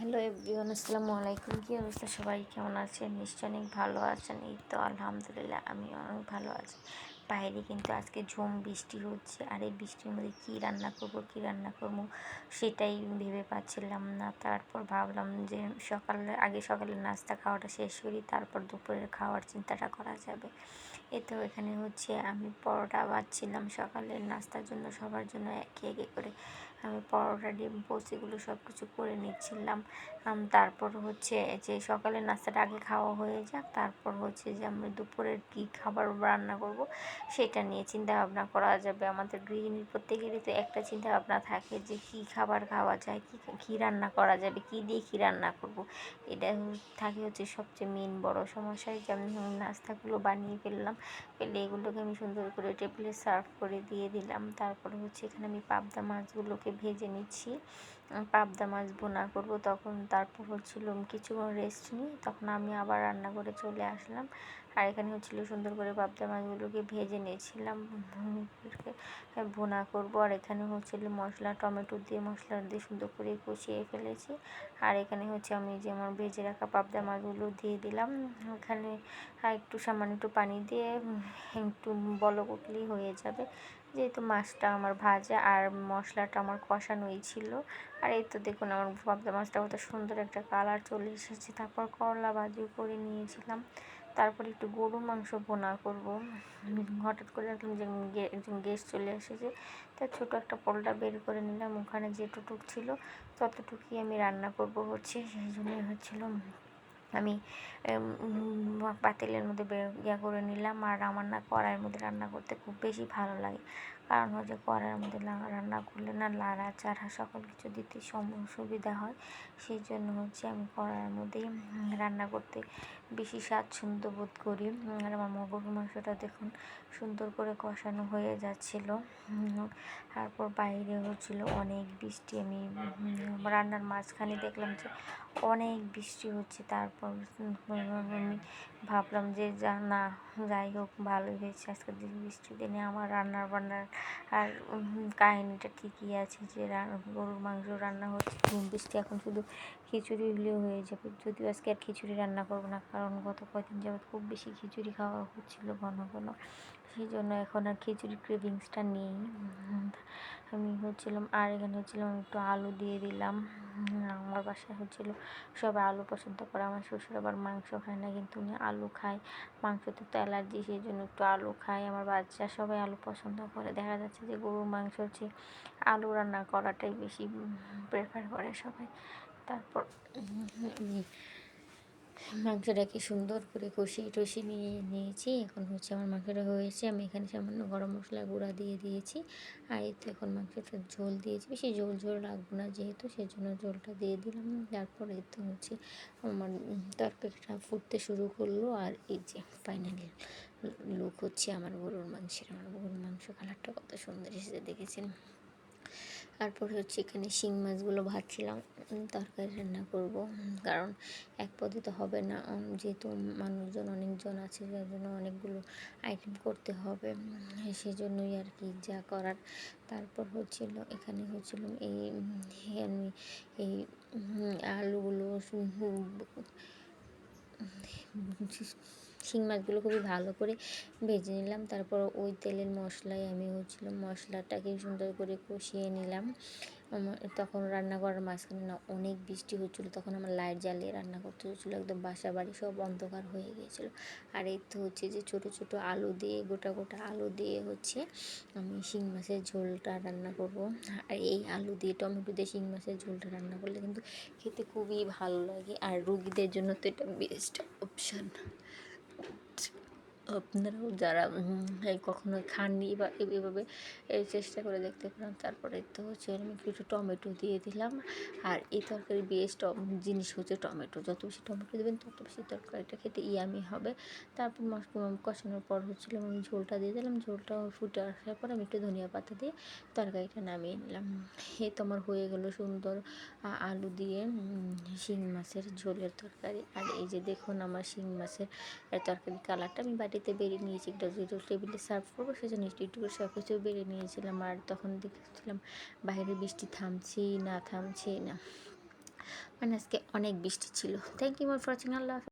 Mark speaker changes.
Speaker 1: Hello everyone, আসসালামু আলাইকুম। কী অবস্থা? সবাই কেমন আছেন? নিশ্চয় অনেক ভালো আছেন। এই তো আলহামদুলিল্লাহ, আমি অনেক ভালো আছি। বাইরে কিন্তু আজকে ঝুম, বৃষ্টি হচ্ছে। আর এই বৃষ্টির মধ্যে কী রান্না করব, কী রান্না করব সেটাই ভেবে পাচ্ছিলাম না। তারপর ভাবলাম যে সকালে, আগে সকালে নাস্তা খাওয়াটা শেষ করি, তারপর দুপুরের খাওয়ার চিন্তাটা করা যাবে। এ তো এখানে হচ্ছে আমি পরোটা বাচ্ছিলাম সকালের নাস্তার জন্য, সবার জন্য একে একে করে আমি পরোটা, ডিম পোস্ট এগুলো সব কিছু করে নিচ্ছিলাম। তারপর হচ্ছে যে সকালের নাস্তাটা আগে খাওয়া হয়ে যাক, তারপর হচ্ছে যে আমি দুপুরের কী খাবার রান্না করব সেটা নিয়ে চিন্তা ভাবনা করা যাবে। আমাদের গৃহিণীর প্রত্যেকেরই তো একটা চিন্তা ভাবনা থাকে যে কী খাবার খাওয়া যায়, কী কী রান্না করা যাবে, কী দিয়ে কী রান্না করব। এটা থাকে হচ্ছে সবচেয়ে মেন বড় সমস্যা যে আমি নাস্তাগুলো বানিয়ে ফেললাম, ফেলে এগুলোকে আমি সুন্দর করে টেবিলে সার্ভ করে দিয়ে দিলাম। তারপরে হচ্ছে এখানে আমি পাবদা মাছগুলোকে ভেজে নিচ্ছি। পাবদা মাছ বোনা করব, তখন তারপর হচ্ছিল কিছুক্ষণ রেস্ট নিই তখন আমি আবার রান্না করে চলে আসলাম। আর এখানে হচ্ছিল সুন্দর করে পাবদা মাছগুলোকে ভেজে নিয়েছিলাম। ভুনা করব। আর এখানে হচ্ছিল মশলা, টমেটো দিয়ে মশলা দিয়ে সুন্দর করে কষিয়ে ফেলেছি। আর এখানে হচ্ছে আমি যে আমার ভেজে রাখা পাবদা মাছগুলো দিয়ে দিলাম। এখানে একটু সামান্য একটু পানি দিয়ে একটু বলক হয়ে যাবে। যেহেতু মাছটা আমার ভাজা আর মশলাটা আমার কষানোই ছিল। আর এই তো দেখুন, আমার পাবদা মাছটা কত সুন্দর একটা কালার চলে এসেছে। তারপর করলা ভাজিও করে নিয়েছিলাম। তারপর একটু গরু মাংস বোনা করব। হঠাৎ করে দেখলাম যে একজন গেস্ট চলে এসেছে। তা ছোটো একটা পোলটা বের করে নিলাম। ওখানে যেটুকুক ছিল ততটুকুই আমি রান্না করব হচ্ছে। সেই জন্যই হচ্ছিল আমি পাতিলের মধ্যে ইয়া করে নিলাম আর আমার না কড়াইয়ের মধ্যে রান্না করতে খুব বেশি ভালো লাগে। কারণ হচ্ছে কড়াইয়ের মধ্যে রান্না করলে না লাড়া চাড়া সকল কিছু দিতে সুবিধা হয়। সেই জন্য হচ্ছে আমি কড়াইয়ের মধ্যেই রান্না করতে বেশি স্বাচ্ছন্দ্য বোধ করি। আর আমার গরুর মাংসটা দেখুন সুন্দর করে কষানো হয়ে যাচ্ছিল। তারপর বাইরে হচ্ছিল অনেক বৃষ্টি। আমি রান্নার মাঝখানে দেখলাম যে অনেক বৃষ্টি হচ্ছে, তারপর আমি ভাবলাম যে যা না, যাই হোক, ভালোই হয়েছে। আজকে দিন বৃষ্টির দিনে আমার রান্নার বান্নার আর কাহিনিটা ঠিকই আছে যে গরুর মাংস রান্না হচ্ছে। বৃষ্টি এখন শুধু খিচুড়ি হলেও হয়ে যাবে। যদিও আজকে আর খিচুড়ি রান্না করব না, কারণ গত কয়েকদিন যাবৎ খুব বেশি খিচুড়ি খাওয়া হচ্ছিল ঘন ঘন। সেই জন্য এখন আর খিচুড়ি ক্রেভিংসটা নেই। আমি হচ্ছিলাম, আর এখানে হচ্ছিলাম একটু আলু দিয়ে দিলাম। আমার বাসায় হচ্ছিল। সবাই আলু পছন্দ করে, আমার শ্বশুর আবার মাংস খায় না, কিন্তু উনি আলু খায়। মাংসতে তো অ্যালার্জি সেই জন্য একটু আলু খায়। আমার বাচ্চা সবাই আলু পছন্দ করে। দেখা যাচ্ছে যে গরুর মাংস হচ্ছে, আলু রান্না করাটাই বেশি প্রেফার করে সবাই। তারপর মাংসটাকে সুন্দর করে কষিয়ে টষিয়ে নিয়ে নিয়েছি। এখন হচ্ছে আমার মাংসটা হয়েছে। আমি এখানে সামান্য গরম মশলা গুঁড়া দিয়ে দিয়েছি। আর এতে এখন মাংসটা ঝোল দিয়েছি। বেশি ঝোল ঝোল রাখব না যেহেতু সেই জন্য ঝোলটা দিয়ে দিলাম। তারপরে তো হচ্ছে আমার তরকারিটা ফুটতে শুরু করল। আর এই যে ফাইনালি লুক হচ্ছে আমার গরুর মাংসের। আমার গরুর মাংস কালারটা কত সুন্দর এসেছে, দেখেছেন? তারপর হচ্ছে এখানে শিং মাছগুলো ভাজছিলাম তরকারি রান্না করব কারণ এক পদে তো হবে না যেহেতু মানুষজন অনেকজন আছে যার জন্য অনেকগুলো আইটেম করতে হবে সেজন্যই আর কি যা করার তারপর হচ্ছিল এখানে হচ্ছিল এই আমি এই আলুগুলো শিং মাছগুলো খুবই ভালো করে ভেজে নিলাম। তারপর ওই তেলের মশলায় আমি হচ্ছিল মশলাটাকে সুন্দর করে কষিয়ে নিলাম। তখন রান্না করার মাঝখানে না অনেক বৃষ্টি হচ্ছিল, তখন আমার লাইট জ্বালিয়ে রান্না করতে হচ্ছিল, একদম বাসা বাড়ি সব অন্ধকার হয়ে গিয়েছিল। আর এই তো হচ্ছে যে ছোট ছোট আলু দিয়ে, গোটা গোটা আলু দিয়ে হচ্ছে আমি শিং মাছের ঝোলটা রান্না করব। আর এই আলু দিয়ে, টমেটো দিয়ে শিং মাছের ঝোলটা রান্না করলে কিন্তু খেতে খুবই ভালো লাগে। আর রুগীদের জন্য তো এটা বেস্ট অপশান আপনারাও যারা কখনো খাননি বা এভাবে চেষ্টা করে দেখতে পারেন, তারপরে তো হচ্ছে আমি একটু টমেটো দিয়ে দিলাম। আর এই তরকারি বেস্ট জিনিস হচ্ছে টমেটো, যত বেশি টমেটো দেবেন তত বেশি তরকারিটা খেতে ইয়ামি হবে। তারপর কষানোর পর হচ্ছিলাম আমি ঝোলটা দিয়ে দিলাম, ঝোলটা ফুটে আসার পর আমি একটু ধনিয়া পাতা দিয়ে তরকারিটা নামিয়ে নিলাম। এ তো আমার হয়ে গেলো সুন্দর আলু দিয়ে শিং মাছের ঝোলের তরকারি। আর এই যে দেখুন আমার শিং মাছের তরকারি কালারটা আমি বাটি বাটিতে বেরিয়ে নিয়েছি, একটা যেহেতু টেবিলে সার্ভ করব, সেই জন্য একটু করে সব কিছু বেরিয়ে নিয়েছিলাম। আর তখন দেখেছিলাম বাইরে বৃষ্টি থামছি না থামছি না।
Speaker 2: মানে আজকে অনেক বৃষ্টি ছিল। Thank you for watching Allah.